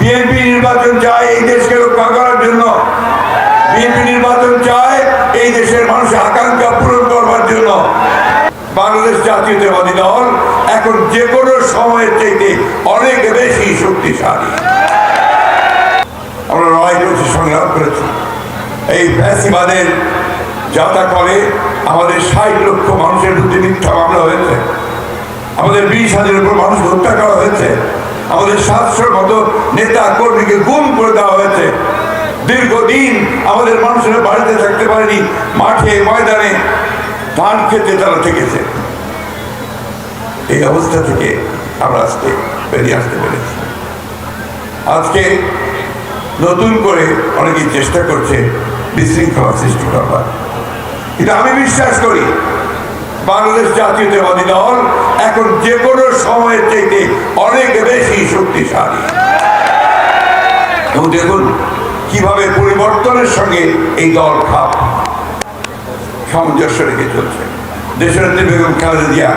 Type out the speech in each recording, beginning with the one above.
BNP নির্বাচন চায় এই দেশকে রক্ষা করার জন্য। বিএনপি নির্বাচন চায় এই দেশের মানুষের আকাঙ্ক্ষা পূরণ করবার জন্য। বাংলাদেশ জাতীয়তাবাদী দল এখন যে কোনো সময়ের চাইতে অনেক বেশি শক্তিশালী। আমরা লড়াই করেছি, সংগ্রাম করেছি। এই ফ্যাসিবাদের যাতা করে আমাদের ষাট লক্ষ মানুষের প্রতি মিথ্যা মামলা হয়েছে। আমাদের বিশ হাজারের উপর মানুষ হত্যা করা হয়েছে। আমাদের সাতশোর মতো নেতা কর্মীকে গুম করে দেওয়া হয়েছে। দীর্ঘদিন আমাদের মানুষেরা বাড়িতে থাকতে পারেনি, মাঠে, ময়দানে ধান খেতে তারা থেকেছে। এই অবস্থা থেকে আমরা আজকে বেরিয়ে আসতে পেরেছি। আজকে নতুন করে অনেকেই চেষ্টা করছে বিশৃঙ্খলা সৃষ্টি করবার কিন্তু আমি বিশ্বাস করি। বাংলাদেশ জাতীয়তাবাদী দল এখন যে কোনো সময়ের চাইতে অনেক বেশি শক্তিশালী। এবং দেখুন, কীভাবে পরিবর্তনের সঙ্গে এই দল খাপ সামঞ্জস্য রেখে চলছে। দেশনেত্রী বেগম খালেদা জিয়া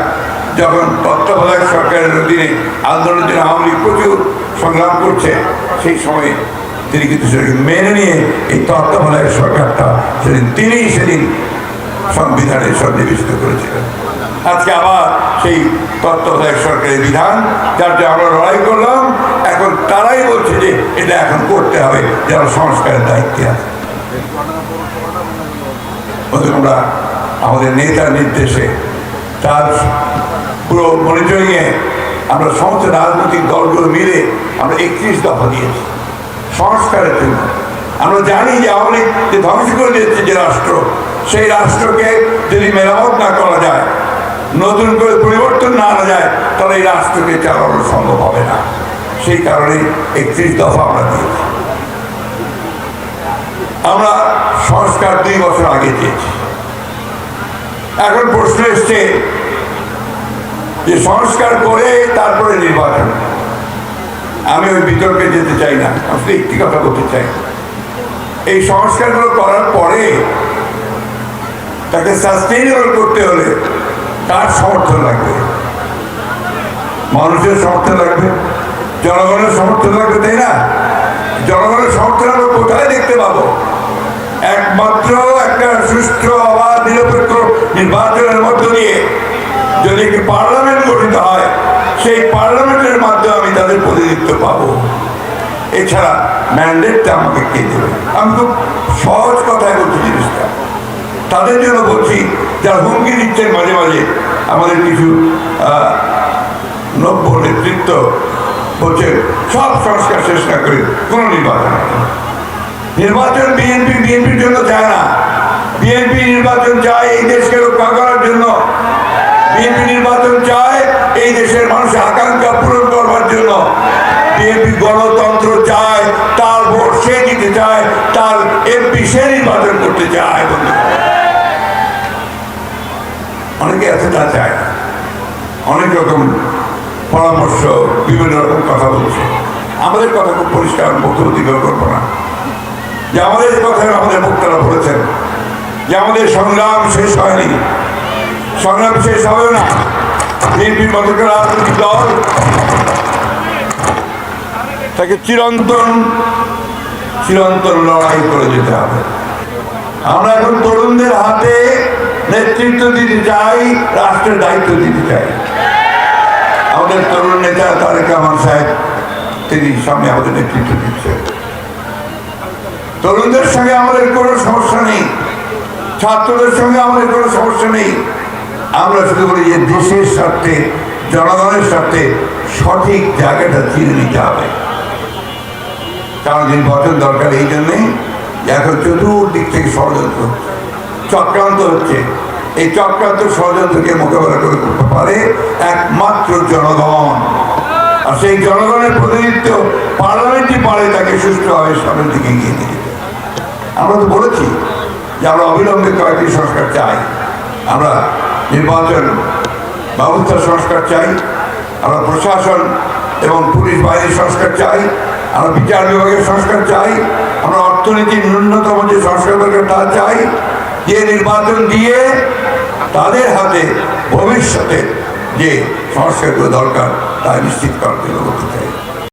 যখন তত্ত্বাবধায়ক সরকারের অধীনে আন্দোলনের জন্য আওয়ামী লীগ প্রচুর সংগ্রাম করছে, সেই সময়ে তিনি কিন্তু সেটাকে মেনে নিয়ে এই তত্ত্বাবধায়ক সরকারটা সেদিন, তিনিই সেদিন সংবিধানে সন্নিবেশিত করেছিলেন। আজকে আবার সেই তত্ত্বাবধায়ক সরকারের বিধান, যার যে আমরা লড়াই করলাম, এখন তারাই বলছে যে এটা এখন করতে হবে যারা সংস্কারের দায়িত্বে আছে। আমরা, আমাদের নেতার নির্দেশে, তার পুরো মনিটরিংয়ে আমরা সমস্ত রাজনৈতিক দলগুলো মিলে আমরা একত্রিশ দফা দিয়েছি, সংস্কারের জন্য। আমরা জানি যে আওয়ামী লীগ যে ধ্বংস করে দিয়েছে যে রাষ্ট্র সেই রাষ্ট্রকে যদি মেরামত না করা যায়, নতুন করে পরিবর্তন না আনা যায়, তাহলে এই রাষ্ট্রকে চালানো সম্ভব হবে না। সেই কারণে একত্রিশ দফা আমরা দিয়েছি আমরা সংস্কার দুই বছর আগে দিয়েছি। এখন প্রশ্ন এসছে যে সংস্কার করে তারপরে নির্বাচন। আমি ওই বিতর্কে যেতে চাই না আসলে একটি কথা বলতে চাই। এই সংস্কারগুলো করার পরে তাকে সাস্টেইনেবল করতে হলে তার সমর্থন লাগবে। মানুষের সমর্থন লাগবে, জনগণের সমর্থন লাগবে, তাই না? জনগণের সমর্থন আমরা কোথায় দেখতে পাবো? একমাত্র একটা সুষ্ঠু অবাধ নিরপেক্ষ নির্বাচনের মধ্য দিয়ে যদি একটি পার্লামেন্ট গঠিত হয়, সেই পার্লামেন্টের মাধ্যমে আমি তাদের প্রতিনিধিত্ব পাবো। এছাড়া ম্যান্ডেটটা আমাকে কে দেবে? আমি খুব সহজ তাদের জন্য বলছি, যারা হুমকি দিচ্ছেন মাঝে মাঝে, আমাদের কিছু নব্য নেতৃত্ব বলছে সব সংস্কার শেষ না করে কোনো নির্বাচন। নির্বাচন বিএনপি, বিএনপির জন্য চায় না। বিএনপি নির্বাচন চায় এই দেশকে রক্ষা করার জন্য। বিএনপি নির্বাচন চায় এই দেশের মানুষের আকাঙ্ক্ষা পূরণ করবার জন্য। বিএনপি গণতন্ত্র চায়, তার ভোট সে দিতে চায়, তার এমপি সে নির্বাচন করতে চায় বন্ধু অনেকে তা চায়। অনেক রকম পরামর্শ, বিভিন্ন রকম কথা বলছে। আমাদের কথা খুব পরিষ্কার বক্তব্য দিকেও করব না। যে আমাদের কথা আমাদের বক্তারা বলেছেন যে আমাদের সংগ্রাম শেষ হয়নি। সংগ্রাম শেষ হবে না। বিএনপির মতো করে রাজনৈতিক দল তাকে চিরন্তন চিরন্তন লড়াই করে যেতে হবে। আমরা এখন তরুণদের হাতে নেতৃত্ব দিতে চাই রাষ্ট্রের দায়িত্ব দিতে চাই। আমাদের তরুণ নেতা তারেক রহমান সাহেব তিনি সামনে আমাদের নেতৃত্ব দিচ্ছেন। তরুণদের সঙ্গে আমাদের কোনো সমস্যা নেই। ছাত্রদের সঙ্গে আমাদের কোনো সমস্যা নেই। আমরা শুধু বলি যে দেশের স্বার্থে জনগণের স্বার্থে সঠিক জায়গাটা চিনে নিতে হবে। কারণ নির্বাচন দরকার এই জন্যেই যে এখন চতুর্দিক থেকে ষড়যন্ত্র হচ্ছে, চক্রান্ত হচ্ছে। এই চক্রান্ত ষড়যন্ত্রকে মোকাবেলা করে করতে পারে একমাত্র জনগণ। আর সেই জনগণের প্রতিনিধিত্ব পার্লামেন্টই পারে তাকে সুষ্ঠুভাবে সামনের দিকে এগিয়ে নিয়ে। আমরা তো বলেছি যে আমরা অবিলম্বে কয়েকটি সংস্কার চাই। আমরা নির্বাচন ব্যবস্থার সংস্কার চাই, আমরা প্রশাসন এবং পুলিশ বাহিনীর সংস্কার চাই, আমরা বিচার বিভাগের সংস্কার চাই, আমরা অর্থনীতির ন্যূনতম যে সংস্কার দরকার তা চাই যে নির্বাচন দিয়ে তাদের হাতে ভবিষ্যতে যে সংস্কারগুলো দরকার তা নিশ্চিত করার জন্য চাই।